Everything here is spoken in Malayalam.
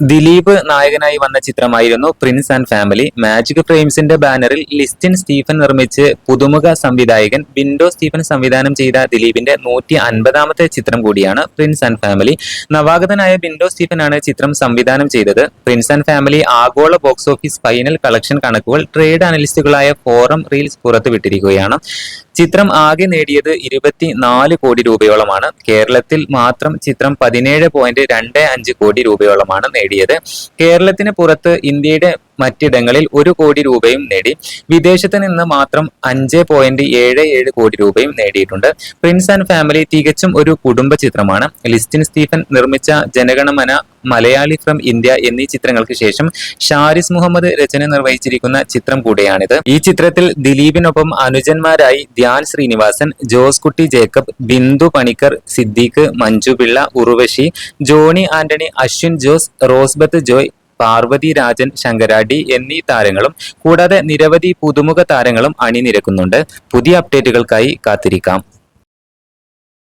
ദിലീപ് നായകനായി വന്ന ചിത്രമായിരുന്നു പ്രിൻസ് ആൻഡ് ഫാമിലി മാജിക് ഫ്രെയിംസിന്റെ ബാനറിൽ ലിസ്റ്റിൻ സ്റ്റീഫൻ നിർമ്മിച്ച് പുതുമുഖ സംവിധായകൻ വിൻഡോ സ്റ്റീഫൻ സംവിധാനം ചെയ്ത ദിലീപിന്റെ നൂറ്റി അൻപതാമത്തെ ചിത്രം കൂടിയാണ് പ്രിൻസ് ആൻഡ് ഫാമിലി നവാഗതനായ വിൻഡോ സ്റ്റീഫൻ ആണ് ചിത്രം സംവിധാനം ചെയ്തത്. പ്രിൻസ് ആൻഡ് ഫാമിലി ആഗോള ബോക്സ് ഓഫീസ് ഫൈനൽ കളക്ഷൻ കണക്കുകൾ ട്രേഡ് അനലിസ്റ്റുകളായ ഫോറം റീൽസ് പുറത്തുവിട്ടിരിക്കുകയാണ്. ചിത്രം ആകെ നേടിയത് ഇരുപത്തി നാല് കോടി രൂപയോളമാണ്. കേരളത്തിൽ മാത്രം ചിത്രം പതിനേഴ് പോയിന്റ് രണ്ട് അഞ്ച് കോടി രൂപയോളമാണ് നേടിയത്. കേരളത്തിന് പുറത്ത് ഇന്ത്യയുടെ മറ്റിടങ്ങളിൽ ഒരു കോടി രൂപയും നേടി. വിദേശത്ത് നിന്ന് മാത്രം അഞ്ച് പോയിന്റ് ഏഴ് ഏഴ് കോടി രൂപയും നേടിയിട്ടുണ്ട്. പ്രിൻസ് ആൻഡ് ഫാമിലി തികച്ചും ഒരു കുടുംബ ചിത്രമാണ്. ലിസ്റ്റിൻ സ്റ്റീഫൻ നിർമ്മിച്ച ജനഗണമന മലയാളി ഫ്രം ഇന്ത്യ എന്നീ ചിത്രങ്ങൾക്ക് ശേഷം ഷാരിസ് മുഹമ്മദ് രചന നിർവഹിച്ചിരിക്കുന്ന ചിത്രം കൂടിയാണിത്. ഈ ചിത്രത്തിൽ ദിലീപിനൊപ്പം അനുജന്മാരായി Dhyan Sreenivasan Josekutty Jacob Bindu Panicker Siddique Manju Pillai Urvashi Johny Antony Ashwin Jose റോസ്ബത്ത് Joy Parvathy Rajan Sankaradi എന്നീ താരങ്ങളും കൂടാതെ നിരവധി പുതുമുഖ താരങ്ങളും അണിനിരക്കുന്നുണ്ട്. പുതിയ അപ്ഡേറ്റുകൾക്കായി കാത്തിരിക്കാം.